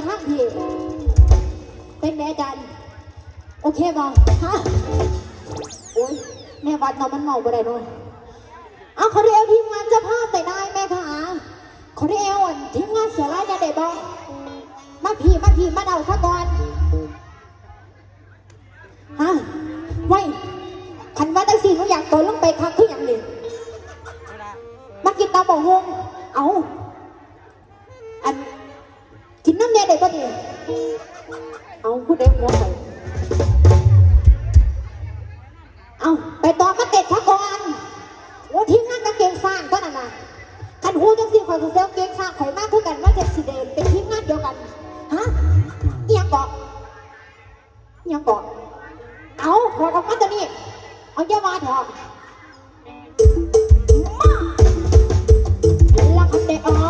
ทำหนาใส่ทางพี่เป็นแม่จารย์โอเคบอฮะโอ้ยแม่วัดเนาะมันเมาไปได้เนาะเอาเขาเรียกทีมงานจะภาพแต่ได้แม่ค่ะเขาเรียกอ่อนทีมงานเสือร้ายาเด็ดบอมาพี่มาพี่มาเดาซะก่อนฮะไว้คันว่าตั้งสี่หนูอยากโตลงไปคักคืออย่างนี้มากินตาบอกฮงเอา เตะหัวเอาไปต่อมาเตะชะกอนโอ้ที่นั่งกังเกงสั้นก็นั่นน่ะคันหูจังสิข่อยสิเซลเกงสั้นข่อยมากทุกันว่าจะสิเดินเป็นทีมงานเดียวกันฮะเอียเกาะเอียเกาะเอาขอดออกมาตัวนี้เอาเยาวาเถอะมาแล้วคันเตะออก